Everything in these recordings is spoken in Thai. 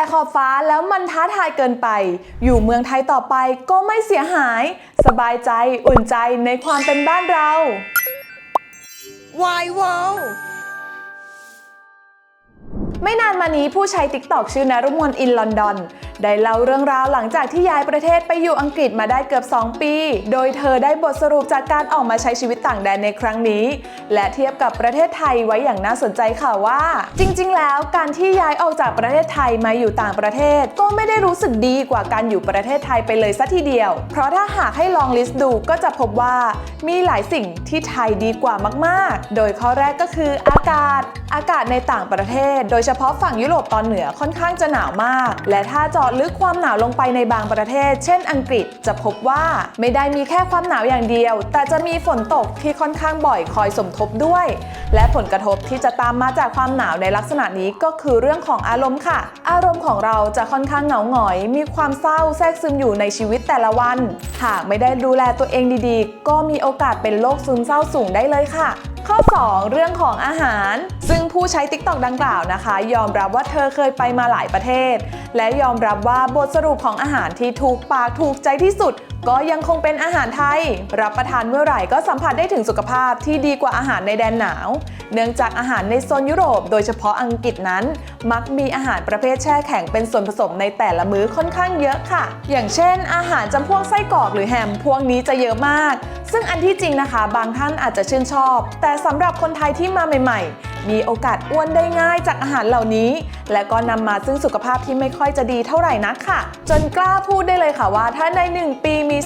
แต่ขอบฟ้าแล้วมันท้าทายเกินไป อยู่เมืองไทยต่อไปก็ไม่เสียหาย สบายใจอุ่นใจในความเป็นบ้านเรา Why wow ไม่นานมานี้ผู้ใช้ TikTok ชื่อนรุมนอินลอนดอน ได้เล่าเรื่องราวหลังจากที่ย้ายประเทศไปอยู่อังกฤษมาได้เกือบ 2 ปี โดยเธอได้บทสรุปจากการออกมาใช้ชีวิตต่างแดนในครั้งนี้ และเทียบกับประเทศไทยไว้อย่างน่าสนใจค่ะว่า จริง ๆ แล้วการที่ย้ายออกจากประเทศไทยมาอยู่ต่างประเทศ ก็ไม่ได้รู้สึกดีกว่าการอยู่ประเทศไทยไปเลยสัทีเดียว เพราะถ้าหากให้ลองลิสต์ดูก็จะพบว่ามีหลายสิ่งที่ไทยดีกว่ามาก ๆ โดยข้อแรกก็คืออากาศ อากาศในต่างประเทศ โดยเฉพาะฝั่งยุโรปตอนเหนือค่อนข้างจะหนาวมาก และถ้าเจาะลึกความหนาวลงไปในบางประเทศ เช่น อังกฤษจะพบว่าไม่ได้มีแค่ความหนาวอย่างเดียว แต่จะมีฝนตกที่ค่อนข้างบ่อยคอยสมทบด้วย และผลกระทบที่จะตามมาจากความหนาวในลักษณะนี้ก็คือเรื่องของอารมณ์ค่ะ อารมณ์ของเราจะค่อนข้างเหงาหงอย มีความเศร้าแทรกซึมอยู่ในชีวิตแต่ละวัน หากไม่ได้ดูแลตัวเองดีๆ ก็มีโอกาสเป็นโรคซึมเศร้าสูงได้เลยค่ะ ข้อ 2 เรื่องของอาหาร ซึ่งผู้ใช้ TikTok ดังกล่าวนะคะ ยอมรับว่าเธอเคยไปมาหลายประเทศ และยอมรับว่าบทสรุปของอาหารที่ถูกปากถูกใจที่สุด ก็ยังคงเป็นอาหารไทย รับประทานเมื่อไหร่ก็สัมผัสได้ถึงสุขภาพที่ดีกว่าอาหารในแดนหนาว เนื่องจากอาหารในโซนยุโรป โดยเฉพาะอังกฤษนั้น มักมีอาหารประเภทแช่แข็งเป็นส่วนผสมในแต่ละมื้อค่อนข้างเยอะค่ะ อย่างเช่น อาหารจำพวกไส้กรอกหรือแฮมพวกนี้จะเยอะมาก ซึ่งอันที่จริงนะคะ บางท่านอาจจะชื่นชอบ แต่สำหรับคนไทยที่มาใหม่ ๆ มีโอกาสอ้วนได้ง่ายจากอาหารเหล่านี้ และก็นำมาซึ่งสุขภาพที่ไม่ค่อยจะดีเท่าไหร่นักค่ะ จนกล้าพูดได้เลยค่ะว่า ถ้าใน 1 ปีมี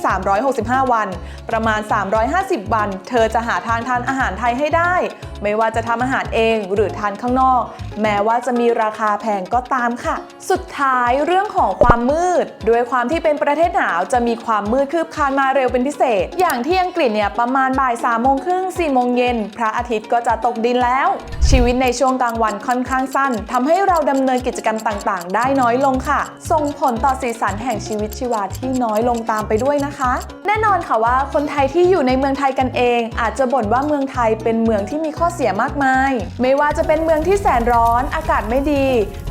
365 วัน ประมาณ 350 วัน เธอจะหาทางทานอาหารไทยให้ได้ ไม่ว่าจะทำอาหารเองหรือทานข้างนอก แม้ว่าจะมีราคาแพงก็ตามค่ะ สุดท้ายเรื่องของความมืด ด้วยความที่เป็นประเทศหนาวจะมีความมืดคืบคานมาเร็วเป็นพิเศษ อย่างที่อังกฤษเนี่ยประมาณบ่าย3ามโมงครึ่งสี่โมงเย็นพระอาทิตย์ก็จะตกดินแล้ว ชีวิตในช่วงกลางวันค่อนข้างสั้นทำให้เราดำเนินกิจกรรมต่างๆ ได้น้อยลงค่ะ ส่งผลต่อสีสันแห่งชีวิตชีวาที่น้อยลงตามไปด้วยนะคะ แน่นอนค่ะว่าคนไทยที่อยู่ในเมืองไทยกันเอง อาจจะบ่นว่าเมืองไทยเป็นเมืองที่มีข้อเสียมากมาย ไม่ว่าจะเป็นเมืองที่แสนร้อน อากาศไม่ดี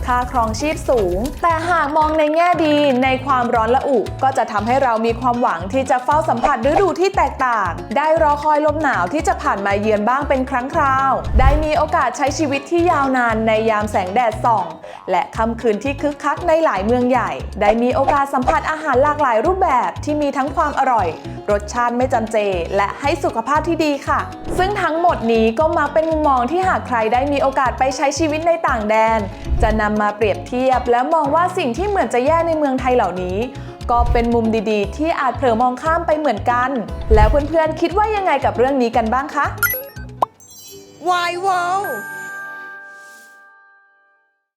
ค่าครองชีพสูง แต่หากมองในแง่ดีในความร้อนละอุ ก็จะทำให้เรามีความหวังที่จะเฝ้าสัมผัสฤดูที่แตกต่าง ได้รอคอยลมหนาวที่จะผ่านมาเยือนบ้างเป็นครั้งคราว ได้มีโอกาสใช้ชีวิตที่ยาวนานในยามแสงแดดส่อง และค่ำคืนที่คึกคักในหลายเมืองใหญ่ ได้มีโอกาสสัมผัสอาหารหลากหลายรูปแบบที่มีทั้งความอร่อย รสชาติไม่จำเจ และให้สุขภาพที่ดีค่ะ ซึ่งทั้งหมดนี้ก็มักเป็นมุมมองที่หากใครได้มีโอกาสไปใช้ชีวิตในต่างแดน จะนำมาเปรียบเทียบ และมองว่าสิ่งที่เหมือนจะแย่ในเมืองไทยเหล่านี้ก็เป็นมุมดีๆ ที่อาจเผลอมองข้ามไปเหมือนกัน แล้วเพื่อนๆ คิดว่ายังไงกับเรื่องนี้กันบ้างคะ Why wow